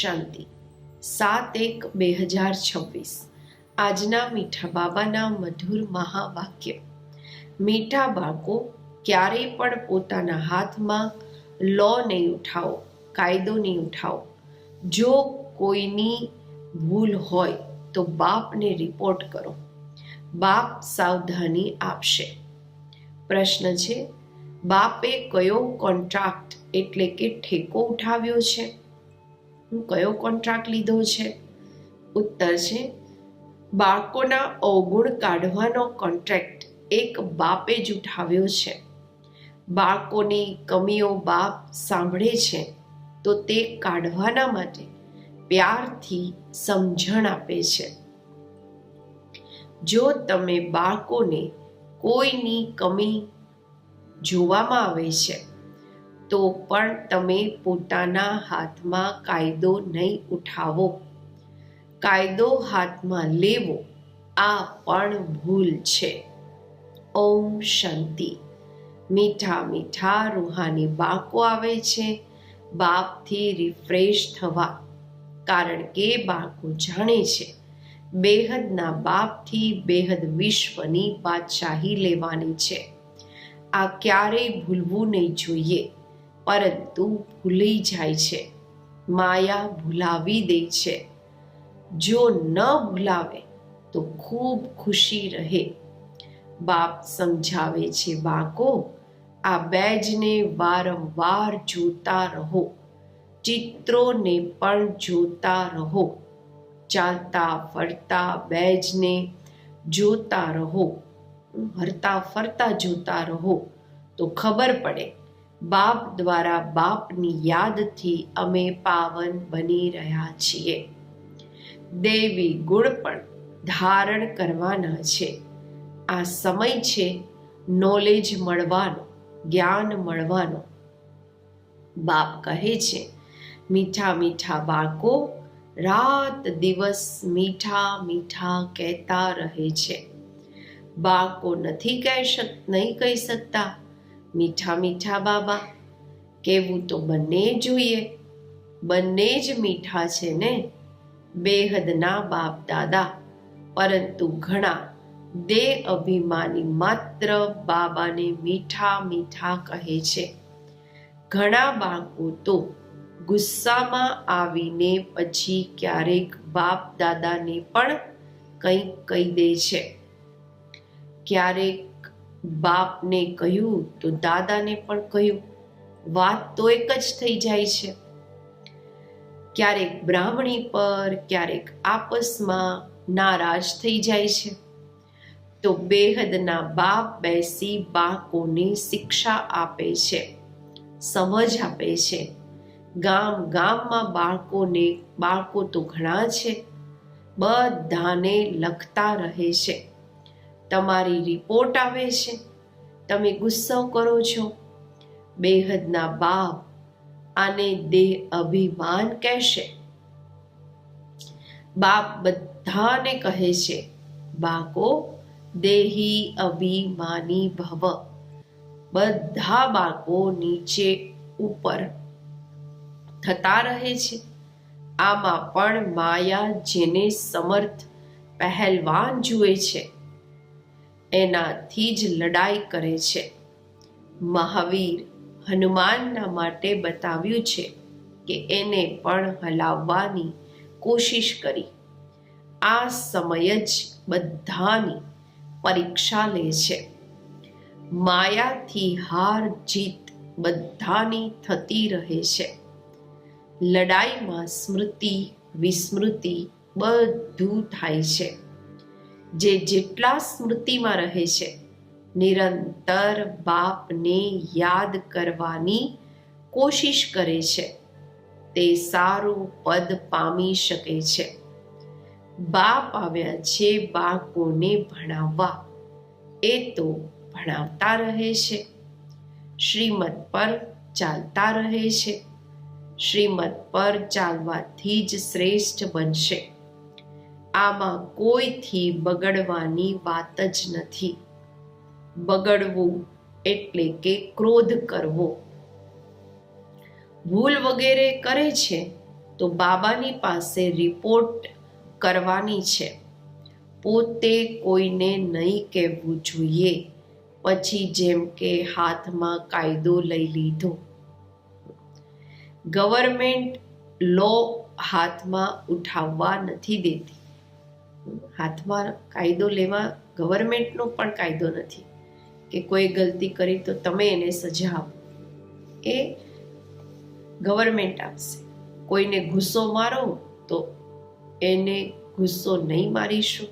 શાંતિ. સાત એક બે હજાર છવ્વીસ. આજના મીઠા બાબાના મધુર મહાવાક્ય. મીઠા બાળકો, ક્યારેય પણ પોતાના હાથમાં લો નહીં ઉઠાવો, કાયદો નહીં ઉઠાવો. જો કોઈની ભૂલ હોય તો બાપને રિપોર્ટ કરો. બાપ સાવધાની આપશે. પ્રશ્ન છે, બાપે કયો કોન્ટ્રાક્ટ એટલે કે ઠેકો ઉઠાવ્યો છે? હું કયો કોન્ટ્રાક્ટ લીધો છે? ઉત્તર છે, બાળકોના અવગુણ કાઢવાનો કોન્ટ્રાક્ટ એક બાપે જ ઉઠાવ્યો છે. બાળકોની કમીઓ બાપ સાંભળે છે, તો તે કાઢવાના માટે પ્યારથી સમજણ આપે છે. જો તમે બાળકોને કોઈની કમી જોવામાં આવે છે તો પણ તમે પોતાના હાથમાં કાયદો નહીં ઉઠાવો. કાયદો હાથમાં લેવો, આ પણ ભૂલ છે. ઓમ શાંતિ. મીઠા મીઠા રૂહાની બાળકો આવે છે. બાપથી રિફ્રેશ થવા. કારણ કે બાળકો જાણે છે, બેહદના બાપથી બેહદ વિશ્વની બાદશાહી લેવાની છે. આ ક્યારેય ભૂલવું નહીં જોઈએ. પરંતુ ભૂલી જાય છે. માયા ભૂલાવી દે છે. જો ન ભૂલાવે તો ખૂબ ખુશી રહે. બાપ સમજાવે છે બાકો આ બેજને વારંવાર જોતા રહો. ચિત્રોને પણ જોતા રહો. ચાલતા ફરતા બેજને જોતા રહો. હરતા ફરતા જોતા રહો. તો ખબર પડે બાપ દ્વારા બાપની યાદથી અમે પાવન બની રહ્યા છીએ. દેવી ગુણ પણ ધારણ કરવાના છે. આ સમય છે નોલેજ મળવાનો, જ્ઞાન મળવાનો. બાપ કહે છે, મીઠા મીઠા બાળકો રાત દિવસ મીઠા મીઠા કહેતા રહે છે. બાળકો નથી કહી શક, નહીં કહી શકતા. મીઠા મીઠા બાબા. કેવું તો બંને જોઈએ. બંને જ મીઠા છે ને? બેહદના બાપ દાદા. પરંતુ ઘણા દે અભિમાની માત્ર બાબાને મીઠા મીઠા કહે છે. ઘણા બાળકો તો ગુસ્સામાં આવીને પછી ક્યારેક બાપ દાદાને પણ કંઈક કહી દે છે. ક્યારેક બાપને કહ્યું, તો દાદાને પણ કહ્યું, વાત તો એક જ થઈ જાય છે. ક્યારેક બ્રાહ્મણી પર, ક્યારેક આપસમાં નારાજ થઈ જાય છે. તો બેહદના બાપ બેસી બાળકોને શિક્ષા આપે છે, સમજ આપે છે. ગામ ગામમાં બાળકોને, બાળકો તો ઘણા છે, બધાને લખતા રહે છે. તમારી રિપોર્ટ આવે છે. તમે ગુસ્સો કરો છો. બેહદના બાપ આને દેહ અભિમાન કહેશે. બાપ બધાને કહે છે બાકો દેહી અભિમાની ભવ. બધા બાળકો નીચે ઉપર થતા રહે છે. આમાં પણ માયા જેને સમર્થ પહેલવાન જુએ છે. એનાથી જ લડાઈ કરે છે. મહાવીર હનુમાનના માટે બતાવ્યું છે કે એને પણ હલાવવાની કોશિશ કરી. આ સમય જ બધાની પરીક્ષા લે છે. માયાથી હાર જીત બધાની થતી રહે છે. લડાઈમાં સ્મૃતિ, વિસ્મૃતિ બધું થાય છે. જે જેટલા સ્મૃતિમાં રહે છે, નિરંતર બાપને યાદ કરવાની કોશિશ કરે છે. તે સારું પદ પામી શકે છે. બાપ આવ્યા છે બાળકોને ભણાવવા. એ તો ભણાવતા રહે છે. શ્રીમત પર ચાલતા રહે છે. શ્રીમત પર ચાલવાથી જ શ્રેષ્ઠ બનશે. આમાં કોઈથી બગડવાની વાત જ નથી. બગડવું એટલે કે ક્રોધ કરવો. ભૂલ વગેરે કરે છે તો બાબાની પાસે રિપોર્ટ કરવાની છે. પોતે કોઈને નહીં કહેવું જોઈએ. પછી જેમ કે હાથમાં કાયદો લઈ લીધો. ગવર્મેન્ટ લો હાથમાં ઉઠાવવા નથી દેતી. હાથમાં કાયદો લેવા ગવર્મેન્ટનો પણ કાયદો નથી કે કોઈ ગલતી કરી તો તમે એને સજા આપો. એ ગવર્મેન્ટ આપશે. કોઈને ગુસ્સો મારો તો એને ગુસ્સો નહીં મારીશું.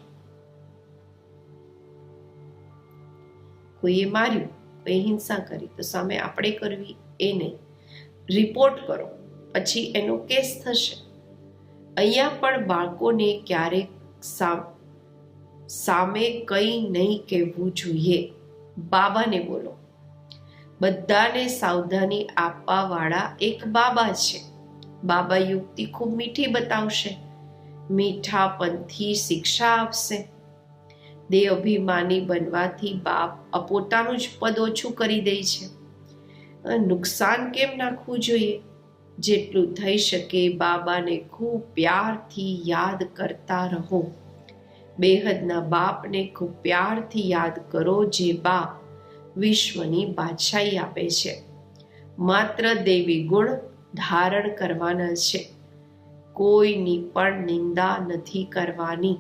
કોઈએ માર્યું કોઈ હિંસા કરી તો સામે આપણે કરવી એ નહીં. રિપોર્ટ કરો, પછી એનો કેસ થશે. અહીંયા પણ બાળકોને ક્યારેક સામે કંઈ નહીં કહેવું જોઈએ. બાબાને બોલો, બધાને સાવધાની આપવાવાળા એક બાબા છે. બાબા યુક્તિ ખૂબ મીઠી બતાવશે, મીઠા પંથી શિક્ષા આપશે. દેહ અભિમાની બનવાથી બાપ પોતાનું જ પદ ઓછું કરી દે છે. નુકસાન કેમ નાખવું જોઈએ? જેટલું થઈ શકે બાબાને ખૂબ પ્યારથી યાદ કરતા રહો. બેહદના બાપને ખૂબ પ્યારથી યાદ કરો જે બાપ વિશ્વની બાદશાહી આપે છે. માત્ર દેવી ગુણ ધારણ કરવાના છે. કોઈની પણ નિંદા નથી કરવાની.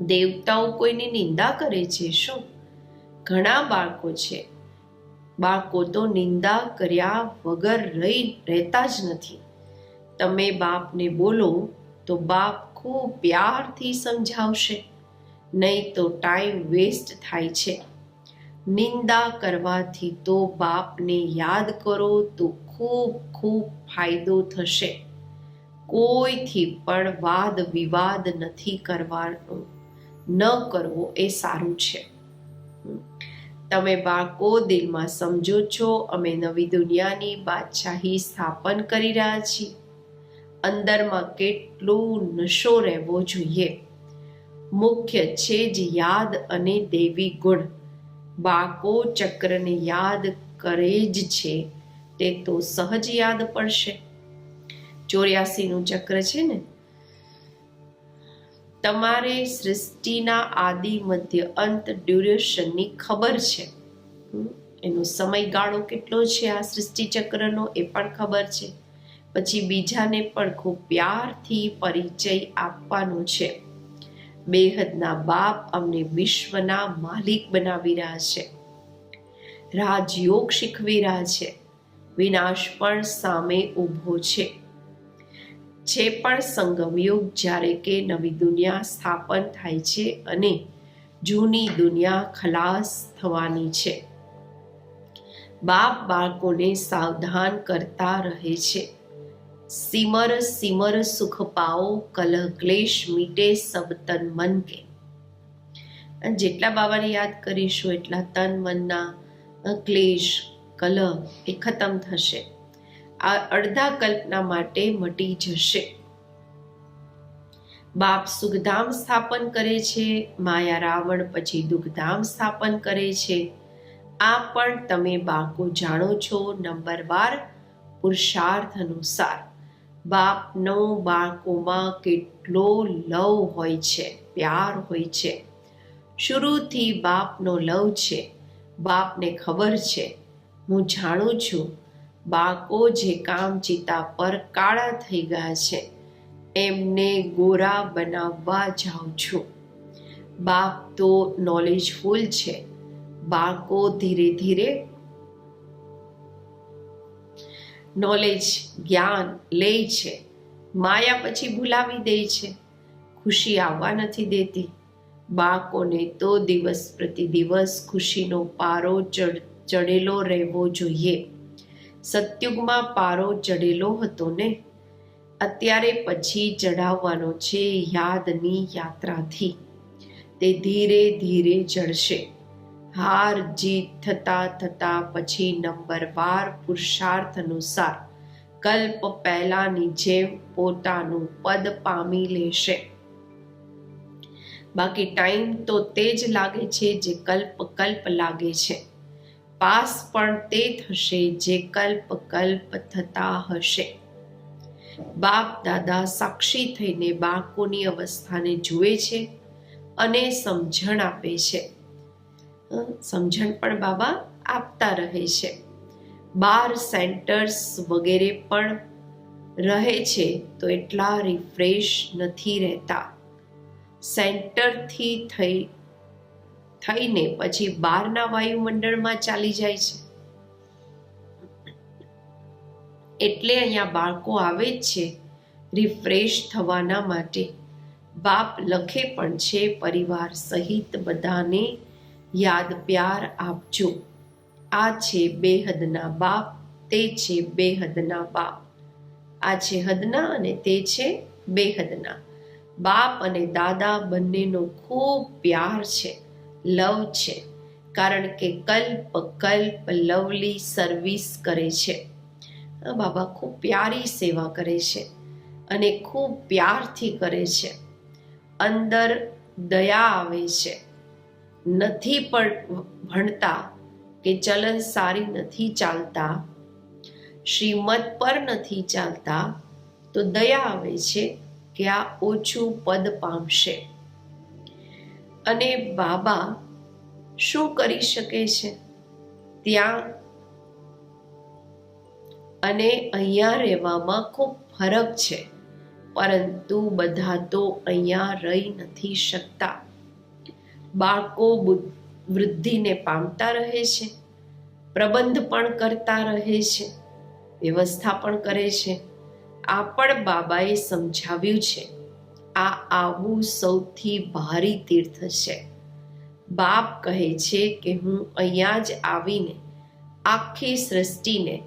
દેવતાઓ કોઈની નિંદા કરે છે શું? ઘણા બાળકો છે. બાળકો તો નિંદા કર્યા વગર રહી રહેતા જ નથી. તમે બાપને બોલો તો બાપ ખૂબ પ્યારથી સમજાવશે. નહીં તો ટાઈમ વેસ્ટ થાય છે. નિંદા કરવાથી તો બાપને યાદ કરો તો ખૂબ ખૂબ ફાયદો થશે. કોઈથી પણ વાદ વિવાદ નથી કરવાનો. ન કરવો એ સારું છે. તમે બાળકો દિલમાં સમજો છો, અમે નવી દુનિયાની બાદશાહી સ્થાપન કરી રહ્યા છીએ. અંદરમાં કેટલું નશો રહેવો જોઈએ? મુખ્ય છે જ યાદ અને દેવી ગુણ. બાકો ચક્રને યાદ કરે જ છે, તે તો સહજ યાદ પડશે. ચોર્યાસીનું ચક્ર છે ને? તમારે સૃષ્ટિના આદિ મધ્ય અંત ડ્યુરેશનની ખબર છે. એનો સમયગાળો કેટલો છે આ સૃષ્ટિ ચક્રનો એ પણ ખબર છે. પછી બીજાને પણ ખૂબ પ્યારથી પરિચય આપવાનો છે. બેહદના બાપ અમને વિશ્વના માલિક બનાવી રહ્યા છે. રાજયોગ શીખવી રહ્યા છે. વિનાશ પણ સામે ઊભો છે. જે પણ સંગમયુગ જ્યારે કે નવી દુનિયા સ્થાપન થાય છે અને જૂની દુનિયા ખલાસ થવાની છે. બાપ બાળકોને સાવધાન કરતા રહે છે. સિમર સિમર સુખ પાઓ, કલહ ક્લેશ મીટે સબ તન મન કે. જેટલા બાબાને યાદ કરીશું એટલા તન મનના ક્લેશ, કલહ એ ખતમ થશે. આ અડધા કલ્પના માટે મટી જશે. બાપ સુખધામ સ્થાપન કરે છે, માયા રાવણ પછી દુઃખધામ સ્થાપન કરે છે. આ પણ તમે બાકો જાણો છો નંબર બાર પુરુષાર્થ અનુસાર બાપનો બાળકોમાં કેટલો લવ હોય છે, પ્યાર હોય છે. શરૂથી બાપનો લવ છે, બાપને ખબર છે. હું જાણું છું, બાળકો જે કામ ચિતા પર કાળા થઈ ગયા છે, એમને ગોરા બનાવવા જાઉં છું. બાપ તો નોલેજફુલ છે. બાળકો ધીરે ધીરે નોલેજ જ્ઞાન લે છે. માયા પછી ભૂલાવી દે છે. ખુશી આવવા નથી દેતી. બાળકોને તો દિવસ પ્રતિ દિવસ ખુશીનો પારો ચડ, ચડેલો રહેવો જોઈએ. સત્યુગમાં પારો ચડેલો હતો ને? અત્યારે પછી ચઢાવવાનો છે યાદની યાત્રાથી. તે ધીરે ધીરે ચડશે. હાર જીત થતા થતા પછી નંબર વાર પુરુષાર્થ અનુસાર કલ્પ પહેલાની જેમ પોતાનું પદ પામી લેશે. બાકી ટાઈમ તો તે જ લાગે છે જે કલ્પ કલ્પ લાગે છે. પાસ પણ તે થશે જે કલ્પ કલ્પ થતા હશે. બાપ દાદા સાક્ષી થઈને બાળકોની અવસ્થાને જુએ છે અને સમજણ આપે છે. સમજણ પણ બાબા આપતા રહે છે. બાર સેન્ટર્સ વગેરે પણ રહે છે તો એટલા રિફ્રેશ નથી રહેતા. સેન્ટરથી થઈ, થઈને પછી બહારના વાયુમંડળમાં ચાલી જાય છે. એટલે અહીંયા બાળકો આવે જ છે રિફ્રેશ થવાના માટે. બાપ લખે પણ છે પરિવાર સહિત બધાને યાદ પ્યાર આપજો. આ છે બેહદના બાપ, તે છે બેહદના બાપ. આ છે હદના અને તે છે બેહદના. બાપ અને દાદા બંનેનો ખૂબ પ્યાર છે, લવ છે, કારણ કે કલ્પ કલ્પ લવલી સર્વિસ કરે છે. બાબા ખૂબ પ્યારી સેવા કરે છે અને ખૂબ પ્યારથી કરે છે. અંદર દયા આવે છે. નથી પણ ભણતા કે ચલન સારી નથી ચાલતા શ્રીમત પર નથી ચાલતા, તો દયા આવે છે કે આ ઓછું પદ પામશે. અને બાબા શું કરી શકે છે? ત્યાં અને અહીંયા રહેવામાં ખૂબ ફરક છે, પરંતુ બધા તો અહીંયા રહી નથી શકતા. બાળકો વૃદ્ધિને પામતા રહે છે, પ્રબંધ પણ કરતા રહે છે, વ્યવસ્થા પણ કરે છે. આ પણ બાબાએ સમજાવ્યું છે. આ આવું સૌથી ભારી તીર્થ છે. બાપ કહે છે કે હું અહીંયા જ આવીને આખી સૃષ્ટિને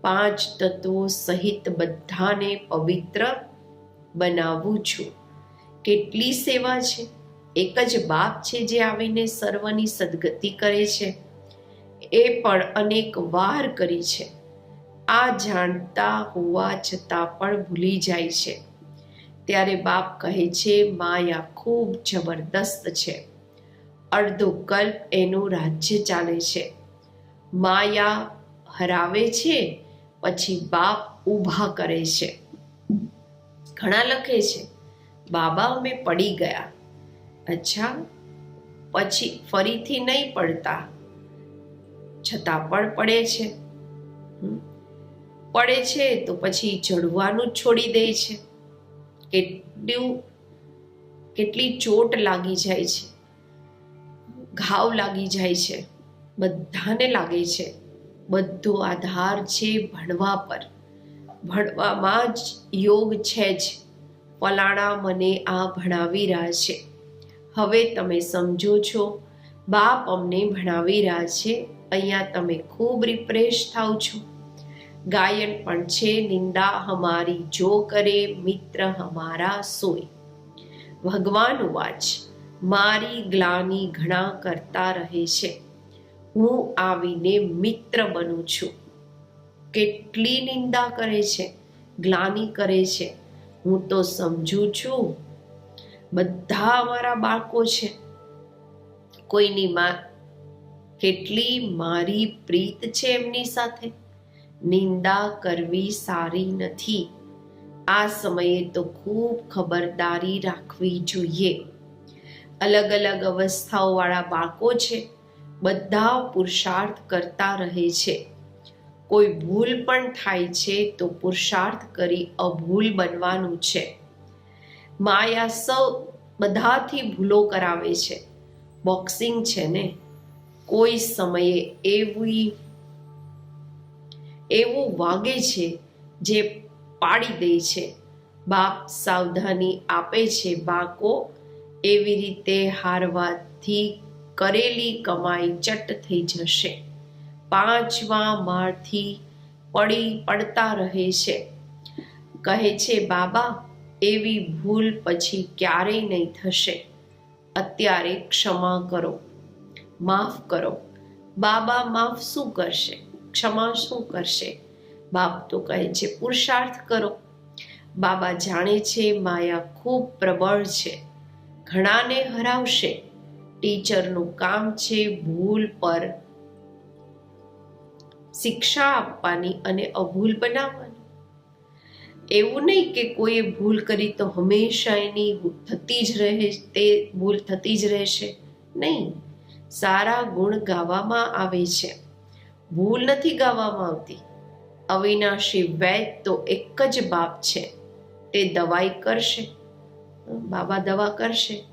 પાંચ તત્વો સહિત બધાને પવિત્ર બનાવું છું. કેટલી સેવા છે. એક જ બાપ છે જે આવીને સર્વની સદગતિ કરે છે. એ પણ અનેક વાર કરી છે. આ જાણતા હોવા છતાં પણ ભૂલી જાય છે. ત્યારે બાપ કહે છે, માયા ખૂબ જબરદસ્ત છે. અડધો કલ્પ એનું રાજ્ય ચાલે છે. માયા હરાવે છે, પછી બાપ ઊભા કરે છે. ઘણા લખે છે બાબા અમે પડી ગયા. અચ્છા, પછી ફરીથી નહીં પડતા. છતાં પણ પડે છે. પડે છે તો પછી ચડવાનું છોડી દે છે. કેટલું, કેટલી ચોટ લાગી જાય છે. ઘાવ લાગી જાય છે. બધાને લાગે છે. બધો આધાર છે ભણવા પર. ભણવામાં જ યોગ છે જ. ફલાણા મને આ ભણાવી રહ્યા છે. હવે તમે સમજો છો, બાપ અમને ભણાવી રહ્યા છે, અહીંયા તમે ખૂબ રિફ્રેશ થાવ છો. ગાયન પણ છે, નિંદા હમારી જો કરે, મિત્ર હમારા સોય. ભગવાન વાચ, મારી ગ્લાની ઘણા કરતા રહે છે. હું આવીને મિત્ર બનું છું. કેટલી નિંદા કરે છે, ગ્લાની કરે છે. હું તો સમજું છું બધા અમારા બાળકો છે. કોઈની માં કેટલી મારી પ્રીત છે એમની સાથે? નિંદા કરવી સારી નથી. આ સમયે તો ખૂબ ખબરદારી રાખવી જોઈએ. અલગ અલગ અવસ્થાઓવાળા બાળકો છે. બધા પુરુષાર્થ કરતા રહે છે. કોઈ ભૂલ પણ થાય છે તો પુરુષાર્થ કરી અભૂલ બનવાનું છે. માયા સૌ બધાથી ભૂલો કરાવે છે. બોક્સિંગ છે ને? કોઈ સમયે એવી, એવું વાગે છે જે પાડી દે છે. બાપ સાવધાની આપે છે બાકો એવી રીતે હારવાથી કરેલી કમાઈ ચટ થઈ જશે. પાંચમા માળથી પડી પડતા રહે છે. કહે છે, બાબા એવી ભૂલ પછી ક્યારેય નહીં થશે. અત્યારે ક્ષમા કરો. માફ કરો. બાબા માફ શું કરશે? ક્ષમા શું કરશે? બાપ તો કહે છે, પુરુષાર્થ કરો. બાબા જાણે છે, માયા ખૂબ પ્રબળ છે. ઘણાને હરાવશે. ટીચરનું કામ છે, ભૂલ પર શિક્ષા આપવાની અને અભૂલ બનાવવાની. એવું નહીં કે કોઈએ ભૂલ કરી તો હંમેશા એની થતી જ રહે, તે ભૂલ થતી જ રહેશે. નહીં. સારા ગુણ ગાવામાં આવે છે. ભૂલ નથી ગાવામાં આવતી. અવિનાશી વૈદ તો એક જ બાપ છે. તે દવાઈ કરશે. બાબા દવા કરશે.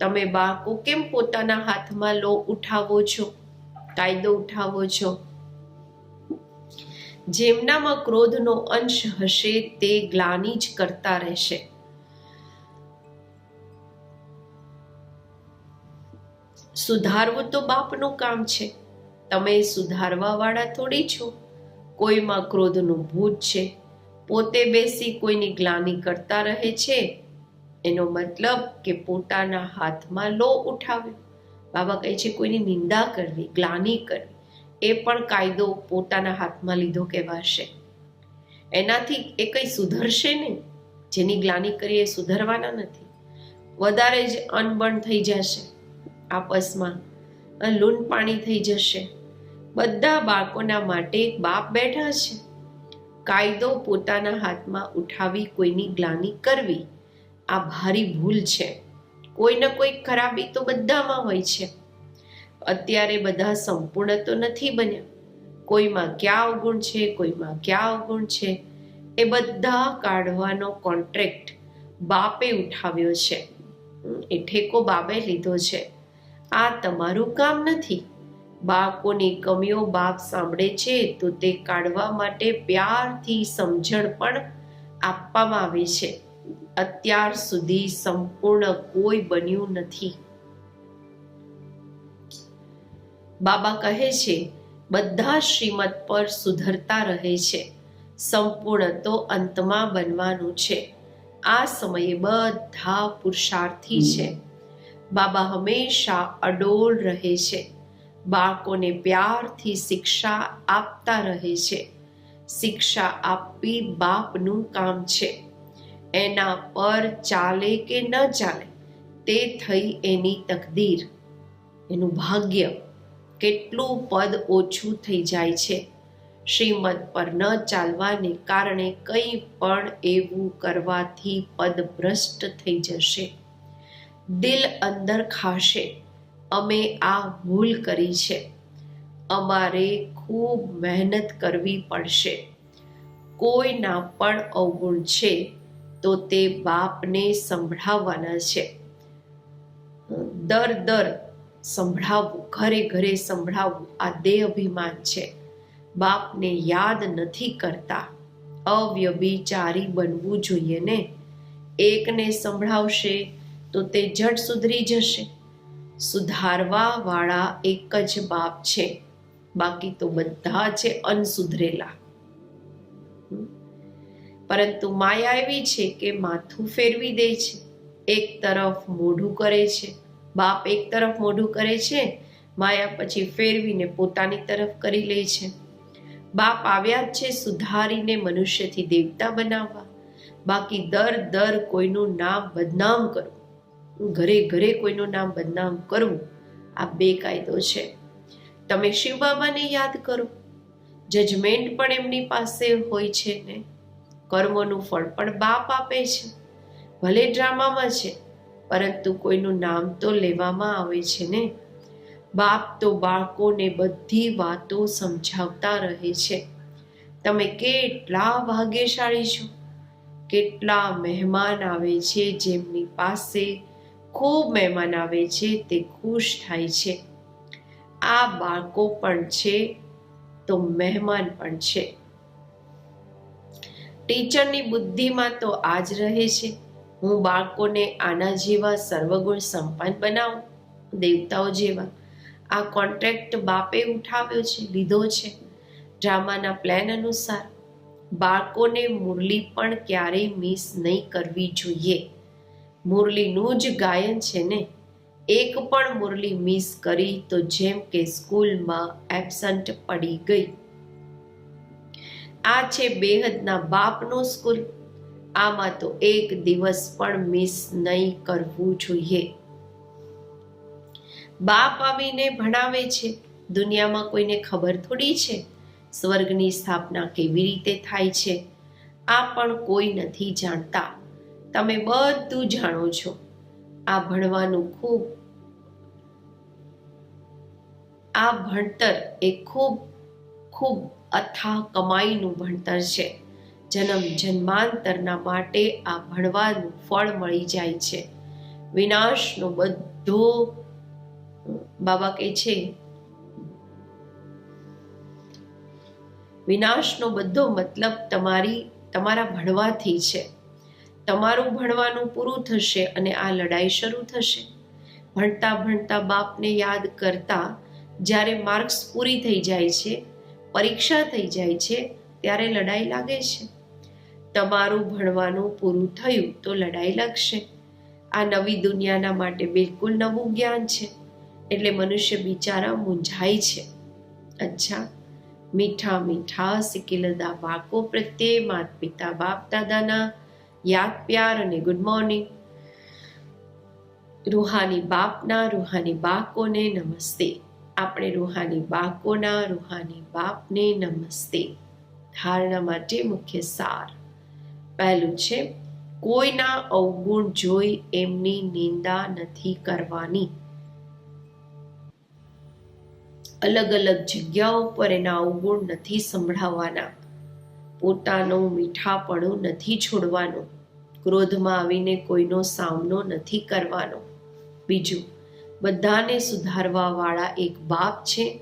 તમે બાળકો કેમ પોતાના હાથમાં લો ઉઠાવો છો? કાયદો ઉઠાવો છો? જેમનામાં ક્રોધનો અંશ હશે તે ગ્લાની જ કરતા રહેશે. સુધારવું તો બાપનું કામ છે. તમે સુધારવા વાળા થોડી છો. કોઈમાં ક્રોધનું ભૂત છે. પોતે બેસી કોઈની ગ્લાની કરતા રહે છે. એનો મતલબ કે પોતાના હાથમાં લો ઉઠાવ્યો. બાબા કહે છે કોઈની નિંદા કરવી, ગ્લાની કરવી. એ પણ કાયદો પોતાના હાથમાં લીધો કહેવાશે. એનાથી એ કંઈ સુધરશે નહીં. જેની ગ્લાની કરીએ સુધરવાના નથી. વધારે જ અનબણ થઈ જશે આપસમાં. લૂન પાણી થઈ જશે. બધા બાળકોના માટે એક બાપ બેઠા છે. કાયદો પોતાના હાથમાં ઉઠાવી કોઈની ગ્લાની કરવી. આ ભારી ભૂલ છે. કોઈ ને કોઈ ખરાબી તો બધામાં હોય છે. અત્યારે બધા સંપૂર્ણ તો નથી બન્યા. કોઈમાં ક્યાં અવગુણ છે, કોઈમાં ક્યાં અવગુણ છે, એ બધા કાઢવાનો કોન્ટ્રેક્ટ બાપે ઉઠાવ્યો છે. એ ઠેકો બાપે લીધો છે. આ તમારું કામ નથી. બાળકોની કમીઓ બાપ સાંભળે છે તો તે કાઢવા માટે પ્યારથી સમજણ પણ આપવામાં આવે છે. અત્યાર સુધી સંપૂર્ણ કોઈ બન્યું નથી. બાબા કહે છે બધા શ્રીમત પર સુધરતા રહે છે સંપૂર્ણ તો અંતમાં બનવાનું છે. આ સમયે બધા પુરુષાર્થી છે. બાબા હંમેશા અડોળ રહે છે. બાળકોને પ્યારથી શિક્ષા આપતા રહે છે. શિક્ષા આપવી બાપનું કામ છે. એના પર ચાલે કે ન ચાલે તે થઈ એની તકદીર. એનું ભાગ્ય કેટલું પદ ઓછું થઈ જાય છે. શ્રીમદ પર ન ચાલવાને કારણે કંઈ પણ એવું કરવાથી પદ ભ્રષ્ટ થઈ જશે. દિલ અંદર ખાશે. અમે આ ભૂલ કરી છે. અમારે ખૂબ મહેનત કરવી પડશે. કોઈના પણ અવગુણ છે, તો તે બાપને સંભળાવવાના છે. દર દર સંભળાવવું ઘરે ઘરે સંભળાવવું આ દેહ અભિમાન છે. બાપને યાદ નથી કરતા. અવ્યભિચારી બનવું જોઈએ ને? એકને સંભળાવશે તો તે જડ સુધરી જશે. સુધારવા વાળા એક જ બાપ છે. બાકી તો બધા છે અનસુધરેલા. પરંતુ માયા એવી છે કે માથું ફેરવી દે છે. એક તરફ મોઢું કરે છે. બાપ એક તરફ મોઢું કરે છે, માયા પછી ફેરવીને પોતાની તરફ કરી લે છે. બાપ આવ્યા જ છે સુધારીને મનુષ્યથી દેવતા બનાવવા. બાકી દર દર કોઈનું નામ બદનામ કરવું. ઘરે ઘરે કોઈનું નામ બદનામ કરવું આ બે કાયદો છે. તમે શિવ બાબાને યાદ કરો. જજમેન્ટ પણ એમની પાસે હોય છે ને. કર્મોનું ફળ પણ બાપ આપે છે. ભલે ડ્રામામાં છે પરંતુ કોઈનું નામ તો લેવામાં આવે છે ને? બાપ તો બાળકોને બધી વાતો સમજાવતા રહે છે. તમે કેટલા ભાગ્યશાળી છો? કેટલા મહેમાન આવે છે જેમની પાસે ખૂબ મહેમાન આવે છે તે ખુશ થાય છે. આ બાળકો પણ છે તો મહેમાન પણ છે. ટીચરની બુદ્ધિમાં તો આ જ રહે છે. હું બાળકોને આના જેવા સર્વગુણ સંપન્ન બનાવું, દેવતાઓ જેવા. આ કોન્ટ્રાક્ટ બાપે ઉઠાવ્યો છે, લીધો છે ડ્રામાના પ્લાન અનુસાર. બાળકોને મુરલી પણ ક્યારેય મિસ નહીં કરવી જોઈએ. મુરલીનું જ ગાયન છે ને? એક પણ મુરલી મિસ કરી તો જેમ કે સ્કૂલમાં એબસન્ટ પડી ગઈ. આ છે બેહદના બાપનો સ્કૂલ. આમાં તો એક દિવસ પણ મિસ નહીં કરવું જોઈએ. બાપ આવીને ભણાવે છે. દુનિયામાં કોઈને ખબર થોડી છે? સ્વર્ગની સ્થાપના કેવી રીતે થાય છે? આ પણ કોઈ નથી જાણતા. તમે બધું જાણો છો. આ ભણવાનું ખૂબ, આ ભણતર એ ખૂબ ખૂબ અથા કમાઈનું ભણતર છે. જન્મ જન્માંતરના માટે આ ભણવાનું ફળ મળી જાય છે. વિનાશનો બધો બાબા કહે છે. વિનાશનો બધો મતલબ તમારી, તમારા ભણવાથી છે. તમારું ભણવાનું પૂરું થશે અને આ લડાઈ શરૂ થશે. ભણતા ભણતા બાપને યાદ કરતા જ્યારે માર્ક્સ પૂરી થઈ જાય છે, પરીક્ષા થઈ જાય છે, ત્યારે લડાઈ લાગે છે. તમારું ભણવાનું પૂરું થયું તો લડાઈ લાગશે. આ નવી દુનિયાના માટે બિલકુલ નવું જ્ઞાન છે. એટલે મનુષ્ય બિચારા મૂંઝાય છે. અચ્છા, મીઠા મીઠા સિકિલદા બાળકો પ્રત્યે માત પિતા બાપ દાદાના યાદ પ્યાર અને ગુડ મોર્નિંગ. રૂહાની બાપના રૂહાની બાકોને નમસ્તે. આપણે રૂહાની બાકોના રૂહાની બાપને નમસ્તે. ધારણા માટે મુખ્ય સાર. પહેલું છે, કોઈના અવગુણ જોઈ એમની નિંદા નથી કરવાની. અલગ અલગ જગ્યાઓ પર એના અવગુણ નથી સંભળાવવાના પોતાનું મીઠાપણું નથી છોડવાનું. ક્રોધમાં આવીને કોઈનો સામનો નથી કરવાનો. બીજું, બધાને સુધારવા વાળા એક બાપ છે.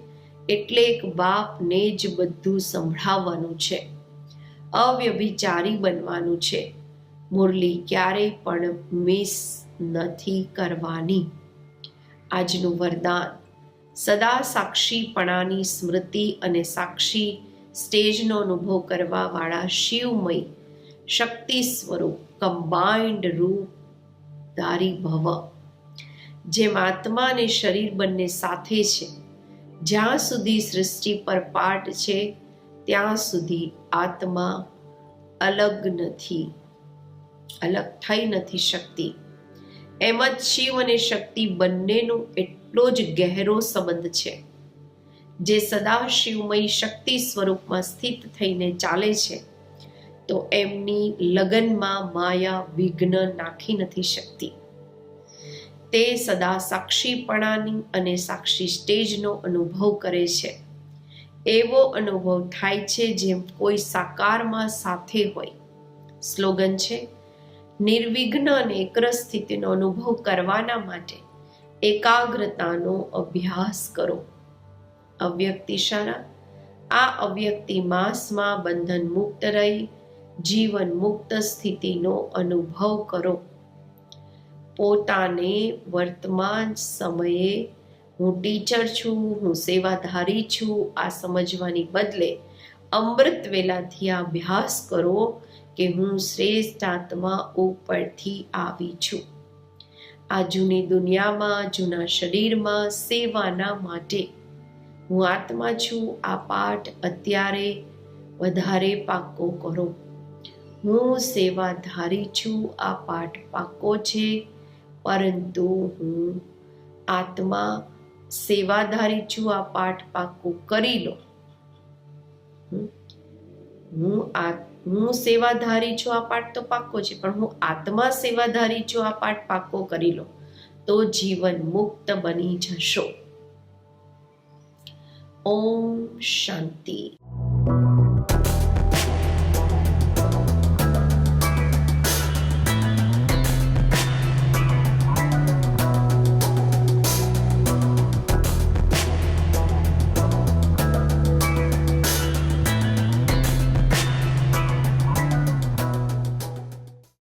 એટલે એક બાપને જ બધું સંભળાવવાનું છે. અવ્યભિચારી બનવાનું છે. મુરલી ક્યારેય પણ મિસ નથી કરવાની. આજનું વરદાન, સદા સાક્ષીપણાની સ્મૃતિ અને સાક્ષી સ્ટેજનો અનુભવ કરવાવાળા શિવમય શક્તિ સ્વરૂપ કમ્બાઇન્ડ રૂપ ધારી ભવ. જેમ આત્મા અને શરીર બંને સાથે છે, જ્યાં સુધી સૃષ્ટિ પર પાઠ છે ત્યાં સુધી આત્મા અલગ નથી, અલગ થઈ નથી શકતી. એમ જ શિવ અને શક્તિ બંનેનો એટલો જ ગહેરો સંબંધ છે, જે સદા શિવમય શક્તિ સ્વરૂપમાં સ્થિત થઈને ચાલે છે, તો એમની લગનમાં માયા વિઘ્ન નાખી નથી શકતી. તે સદા સાક્ષીપણાની અને સાક્ષી સ્ટેજનો અનુભવ કરે છે. એવો અનુભવ થાય છે જેમ કોઈ સાકારમાં સાથે હોય. સ્લોગન છે નિર્વિઘ્ન અને એકર સ્થિતિનો અનુભવ કરવાના માટે એકાગ્રતાનો અભ્યાસ કરો. અવ્યક્તિશાળા આ અવ્યક્તિ માસમાં બંધન મુક્ત રહી, જીવન મુક્ત સ્થિતિનો અનુભવ કરો. પોતાને વર્તમાન સમયે હું ટીચર છું, હું સેવાધારી છું. આ સમજવાની બદલે અમૃત વેલાથી અભ્યાસ કરો કે હું શ્રેષ્ઠ આત્મા ઉપરથી આવી છું. આ જૂની દુનિયામાં, જૂના શરીરમાં, સેવાના માટે. હું આત્મા છું. આ પાઠ અત્યારે વધારે પાકો કરો. હું સેવાધારી છું. આ પાઠ પાકો છે. પરંતુ હું આત્મા સેવાધારી છું, આ પાઠ પાકો કરી લો. હું આ, હું સેવાધારી છું, આ પાઠ તો પાકો છે, પણ હું આત્મા સેવાધારી છું, આ પાઠ પાકો કરી લો, તો જીવન મુક્ત બની જશો. ઓમ શાંતિ.